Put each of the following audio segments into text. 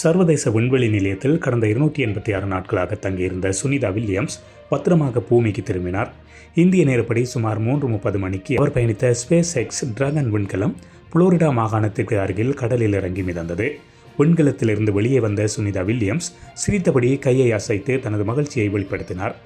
சர்வதேச விண்வெளி நிலையத்தில் கடந்த இருநூற்றி எண்பத்தி ஆறு நாட்களாக தங்கியிருந்த சுனிதா வில்லியம்ஸ் பத்திரமாக பூமிக்கு திரும்பினார். இந்திய நேரப்படி சுமார் மூன்று முப்பது மணிக்கு அவர் பயணித்த ஸ்பேஸ் எக்ஸ் டிராகன் விண்கலம் புளோரிடா மாகாணத்திற்கு அருகில் கடலில் இறங்கி மிதந்தது. விண்கலத்திலிருந்து வெளியே வந்த சுனிதா வில்லியம்ஸ் சிரித்தபடி கையை அசைத்து தனது மகிழ்ச்சியை வெளிப்படுத்தினார்.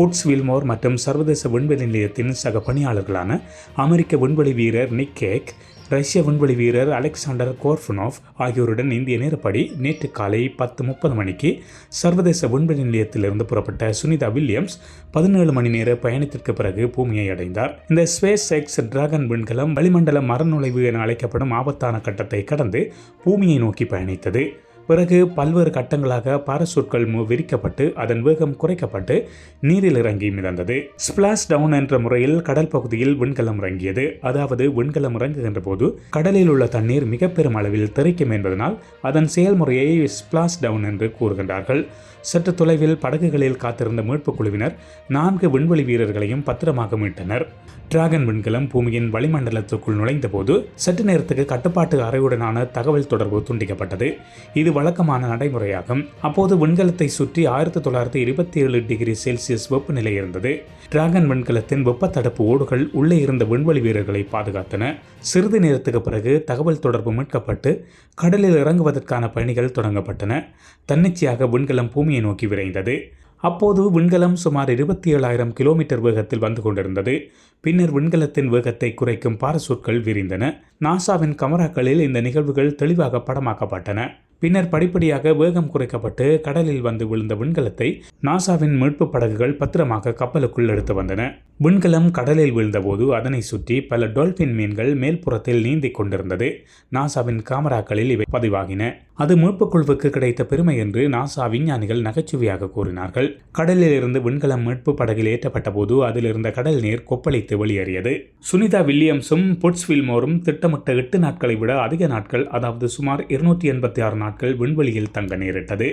புட்ஸ் வில்மோர் மற்றும் சர்வதேச விண்வெளி நிலையத்தின் சக பணியாளர்களான அமெரிக்க விண்வெளி வீரர் நிக் கேக் ரஷ்ய விண்வெளி வீரர் அலெக்சாண்டர் கோர்ஃபனோவ் ஆகியோருடன் இந்திய நேரப்படி நேற்று காலை பத்து முப்பது மணிக்கு சர்வதேச விண்வெளி நிலையத்திலிருந்து புறப்பட்ட சுனிதா வில்லியம்ஸ் பதினேழு மணி நேர பயணத்திற்கு பிறகு பூமியை அடைந்தார். இந்த ஸ்பேஸ் எக்ஸ் டிராகன் விண்கலம் வளிமண்டல மரநுழைவு என அழைக்கப்படும் ஆபத்தான கட்டத்தை கடந்து பூமியை நோக்கி பயணித்தது. பிறகு பல்வேறு கட்டங்களாக பாரசூட்கள் மு- விரிக்கப்பட்டு அதன் வேகம் குறைக்கப்பட்டு நீரில் இறங்கி மிதந்தது. ஸ்பிளாஷ் டவுன் என்ற முறையில் கடல் பகுதியில் விண்கலம் இறங்கியது. அதாவது விண்கலம் இறங்குகின்ற போது கடலில் உள்ள தண்ணீர் மிக பெரும் அளவில் தெறிக்கும் என்பதனால் அதன் செயல்முறையை ஸ்பிளாஷ் டவுன் என்று கூறுகின்றார்கள். சற்று தொலைவில் படகுகளில் காத்திருந்த மீட்புக் குழுவினர் நான்கு விண்வெளி வீரர்களையும் பத்திரமாக மீட்டனர். டிராகன் விண்கலம் பூமியின் வளிமண்டலத்துக்குள் நுழைந்தபோது சற்று நேரத்துக்கு கட்டுப்பாட்டு அறையுடனான தகவல் தொடர்பு துண்டிக்கப்பட்டது. இது வழக்கமான நடைமுறையாகும். அப்போது விண்கலத்தை சுற்றி ஆயிரத்தி தொள்ளாயிரத்தி இருபத்தி ஏழு டிகிரி செல்சியஸ் வெப்பநிலை இருந்தது. டிராகன் விண்கலத்தின் வெப்ப தடுப்பு ஓடுகள் உள்ளே இருந்த விண்வெளி வீரர்களை பாதுகாத்தன. சிறிது நேரத்துக்கு பிறகு தகவல் தொடர்பு மீட்கப்பட்டு கடலில் இறங்குவதற்கான பணிகள் தொடங்கப்பட்டன. தன்னிச்சையாக விண்கலம் பூமியை நோக்கி விரைந்தது. அப்போது விண்கலம் சுமார் இருபத்தி ஏழாயிரம் கிலோமீட்டர் வேகத்தில் வந்து கொண்டிருந்தது. பின்னர் விண்கலத்தின் வேகத்தை குறைக்கும் பாரசூட்கள் விரிந்தன. நாசாவின் கமராக்களில் இந்த நிகழ்வுகள் தெளிவாக படமாக்கப்பட்டன. பின்னர் படிப்படியாக வேகம் குறைக்கப்பட்டு கடலில் வந்து விழுந்த விண்கலத்தை நாசாவின் மீட்பு படகுகள் பத்திரமாக கப்பலுக்குள் எடுத்து வந்தன. விண்கலம் கடலில் விழுந்தபோது அதனை சுற்றி பல டொல்பின் மீன்கள் மேல்புறத்தில் நீந்திக் கொண்டிருந்தது. நாசாவின் காமராக்களில் இவை பதிவாகின. அது மீட்புக்குழுவுக்கு கிடைத்த பெருமை என்று நாசா விஞ்ஞானிகள் நகைச்சுவையாக கூறினார்கள். கடலில் இருந்து விண்கலம் மீட்பு படகில் ஏற்றப்பட்ட போது அதிலிருந்த கடல் நீர் கொப்பளித்து வெளியேறியது. சுனிதா வில்லியம்ஸும் புட்ஸ்வில்மோரும் திட்டமிட்ட எட்டு நாட்களை விட அதிக நாட்கள் அதாவது சுமார் இருநூற்றி எண்பத்தி ஆறு நாட்கள் விண்வெளியில் தங்க நேரிட்டது.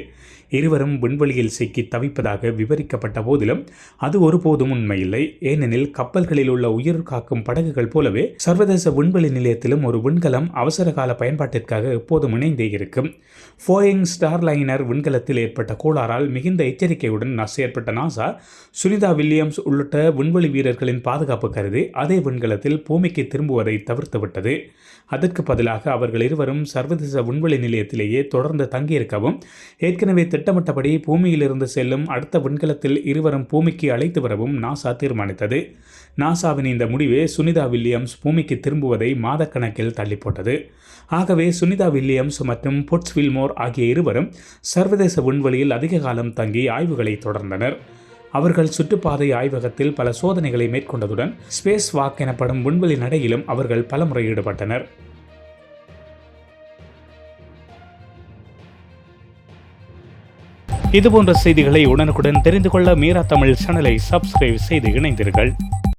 இருவரும் விண்வெளியில் சிக்கி தவிப்பதாக விவரிக்கப்பட்ட போதிலும் அது ஒருபோதும் உண்மையில்லை. ஏனெனில் கப்பல்களில் உள்ள உயிர் காக்கும் படகுகள் போலவே சர்வதேச விண்வெளி நிலையத்திலும் ஒரு விண்கலம் அவசரகால பயன்பாட்டிற்காக எப்போதும் இணைந்தே இருக்கும். ஃபோயிங் ஸ்டார்லைனர் விண்கலத்தில் ஏற்பட்ட கோளாறால் மிகுந்த எச்சரிக்கையுடன் நா- செயற்பட்ட நாசா சுனிதா வில்லியம்ஸ் உள்ளிட்ட விண்வெளி வீரர்களின் பாதுகாப்பு கருதி அதே விண்கலத்தில் பூமிக்கு திரும்புவதை தவிர்த்துவிட்டது அதற்கு பதிலாக அவர்கள் இருவரும் சர்வதேச விண்வெளி நிலையத்திலேயே தொடர்ந்து தங்கியிருக்கவும் ஏற்கனவே திட்டமிட்டபடி பூமியிலிருந்து செல்லும் அடுத்த விண்கலத்தில் இருவரும் பூமிக்கு அழைத்து வரவும் நாசா தீர்மானித்தது. நாசாவின் இந்த முடிவே சுனிதா வில்லியம்ஸ் பூமிக்கு திரும்புவதை மாதக்கணக்கில் தள்ளி போட்டது ஆகவே சுனிதா வில்லியம்ஸ் மற்றும் புட்ஸ் வில்மோர் ஆகிய இருவரும் சர்வதேச விண்வெளியில் அதிக காலம் தங்கி ஆய்வுகளை தொடர்ந்தனர். அவர்கள் சுற்றுப்பாதை ஆய்வகத்தில் பல சோதனைகளை மேற்கொண்டதுடன் ஸ்பேஸ் வாக் எனப்படும் விண்வெளி நடையிலும் அவர்கள் பலமுறை ஈடுபட்டனர். இதுபோன்ற செய்திகளை உடனுக்குடன் தெரிந்து கொள்ள மீரா தமிழ் சேனலை சப்ஸ்கிரைப் செய்து இணைந்தீர்கள்